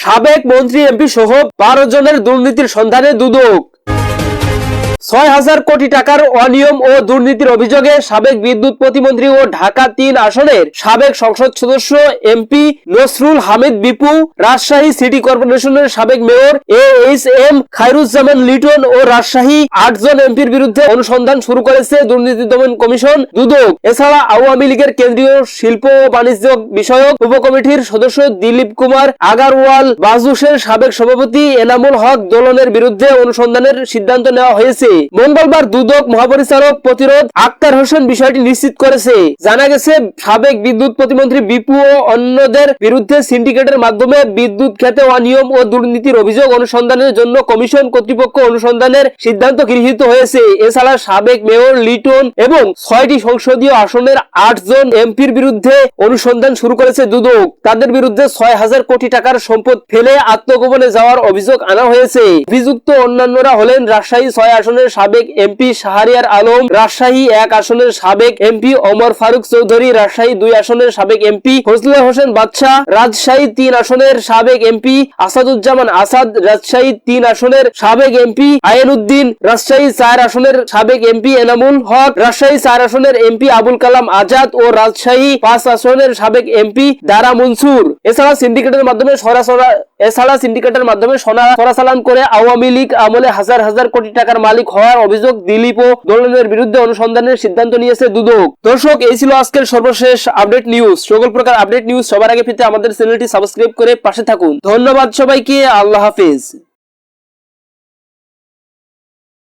সাবেক মন্ত্রী এমপি সহ বারো জনের দুর্নীতির সন্ধানে দুদক। ছয় হাজার কোটি টাকার অনিয়ম ও দুর্নীতির অভিযোগে সাবেক বিদ্যুৎ প্রতিমন্ত্রী ও ঢাকা তিন আসনের সাবেক সংসদ সদস্য এমপি নসরুল হামিদ বিপু, রাজশাহী সিটি কর্পোরেশনের সাবেক mayor A H M Khairuzzaman Liton ও রাজশাহী আটজন এমপির বিরুদ্ধে অনুসন্ধান শুরু করেছে দুর্নীতি দমন কমিশন দুদক। এছাড়া আওয়ামী লীগের কেন্দ্রীয় শিল্প ও বাণিজ্য বিষয়ক উপকমিটির সদস্য দিলীপ কুমার আগারওয়াল বাজুসের সাবেক সভাপতি এনামুল হক দোলনের বিরুদ্ধে অনুসন্ধানের সিদ্ধান্ত নেওয়া হয়েছে। মঙ্গলবার দুদক মহাপরিচালক প্রতিরোধ আক্তার হোসেন বিষয়টি নিশ্চিত করেছে। জানা গেছে, সাবেক বিদ্যুৎ প্রতিমন্ত্রী বিপু ও অন্যদের বিরুদ্ধে সিন্ডিকেটের মাধ্যমে বিদ্যুৎ খাতে অনিয়ম ও দুর্নীতির অভিযোগ অনুসন্ধানের জন্য কমিশন কর্তৃপক্ষ অনুসন্ধানের সিদ্ধান্ত গৃহীত হয়েছে। এছাড়া সাবেক মেয়র লিটন এবং ছয়টি সংসদীয় আসনের আটজন এমপির বিরুদ্ধে অনুসন্ধান শুরু করেছে দুদক। তাদের বিরুদ্ধে ছয় হাজার কোটি টাকার সম্পদ ফেলে আত্মগোপনে যাওয়ার অভিযোগ আনা হয়েছে। অভিযুক্ত অন্যান্যরা হলেন রাজশাহী ছয় আসনের সাবেক এমপি শাহরিয়ার আলম, রাজশাহী এক আসনের সাবেক এমপি ওমর ফারুক চৌধুরী, রাজশাহী দুই আসনের সাবেক এমপি ফজলুল হোসেন বাদশাহ, রাজশাহী তিন আসনের সাবেক এমপি আসাদুজ্জামান আসাদ, রাজশাহী তিন আসনের সাবেক এমপি আইনুদ্দিন, রাজশাহী চার আসনের সাবেক এমপি এনামুল হক, রাজশাহী চার আসনের এমপি আবুল কালাম আজাদ ও রাজশাহী পাঁচ আসনের সাবেক এমপি দারা মনসুর। এছাড়া সিন্ডিকেটের মাধ্যমে সরাসরি এছাড়া সিন্ডিকেটের মাধ্যমে সোনা চোরাচালান করে আওয়ামী লীগ আমলে হাজার হাজার কোটি টাকার মালিক হওয়ার অভিযোগ দিলীপ ও দোলনের বিরুদ্ধে অনুসন্ধানের সিদ্ধান্ত নিয়েছে দুদক। দর্শক, এই ছিল আজকের সর্বশেষ আপডেট নিউজ। সকল প্রকার আপডেট নিউজ সবার আগে পেতে আমাদের চ্যানেলটি সাবস্ক্রাইব করে পাশে থাকুন। ধন্যবাদ সবাইকে, আল্লাহ হাফিজ।